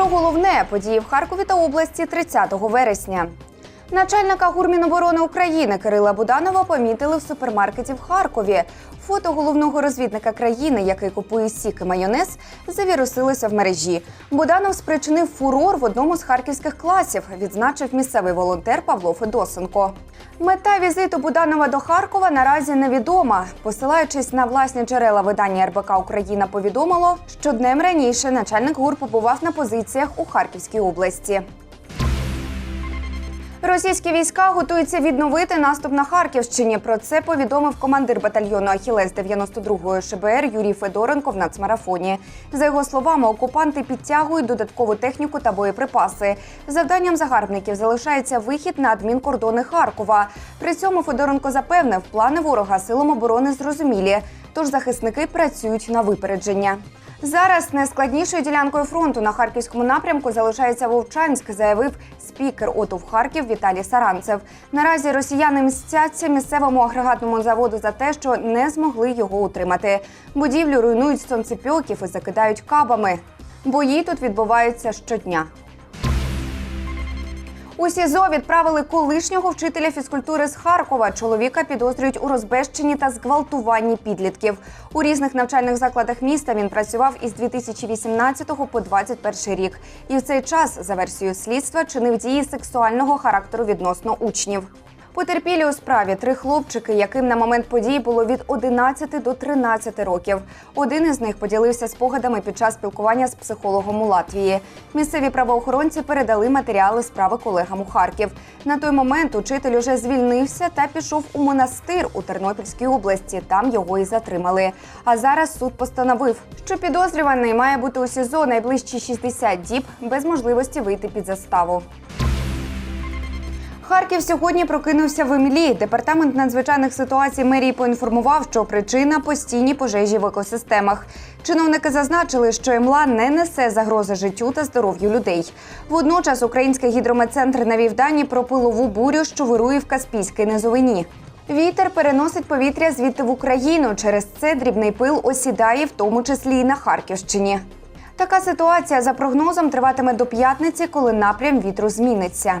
Про головне події в Харкові та області 30 вересня. Начальника гурміноборони України Кирила Буданова помітили в супермаркеті в Харкові. Фото головного розвідника країни, який купує сік і майонез, завірусилося в мережі. Буданов спричинив фурор в одному з харківських класів, відзначив місцевий волонтер Павло Федосенко. Мета візиту Буданова до Харкова наразі невідома. Посилаючись на власні джерела видання РБК Україна повідомило, що днем раніше начальник ГУР побував на позиціях у Харківській області. Російські війська готуються відновити наступ на Харківщині. Про це повідомив командир батальйону Ахілес 92-ї ШБР Юрій Федоренко в нацмарафоні. За його словами, окупанти підтягують додаткову техніку та боєприпаси. Завданням загарбників залишається вихід на адмінкордони Харкова. При цьому Федоренко запевнив, плани ворога силам оборони зрозумілі, тож захисники працюють на випередження. Зараз найскладнішою ділянкою фронту на харківському напрямку залишається Вовчанськ, заявив спікер ОТУ в Харків Віталій Саранцев. Наразі росіяни мстяться місцевому агрегатному заводу за те, що не змогли його утримати. Будівлю руйнують сонцепьоків і закидають кабами. Бої тут відбуваються щодня. У СІЗО відправили колишнього вчителя фізкультури з Харкова. Чоловіка підозрюють у розбещенні та зґвалтуванні підлітків. У різних навчальних закладах міста він працював із 2018 по 2021 рік. І в цей час, за версією слідства, чинив дії сексуального характеру відносно учнів. Потерпілі у справі три хлопчики, яким на момент подій було від 11 до 13 років. Один із них поділився спогадами під час спілкування з психологом у Латвії. Місцеві правоохоронці передали матеріали справи колегам у Харків. На той момент учитель уже звільнився та пішов у монастир у Тернопільській області. Там його і затримали. А зараз суд постановив, що підозрюваний має бути у СІЗО найближчі 60 діб без можливості вийти під заставу. Харків сьогодні прокинувся в імлі. Департамент надзвичайних ситуацій мерії поінформував, що причина постійні пожежі в екосистемах. Чиновники зазначили, що імла не несе загрози життю та здоров'ю людей. Водночас український гідрометцентр навів дані про пилову бурю, що вирує в Каспійській низовині. Вітер переносить повітря звідти в Україну. Через це дрібний пил осідає, в тому числі і на Харківщині. Така ситуація за прогнозом триватиме до п'ятниці, коли напрям вітру зміниться.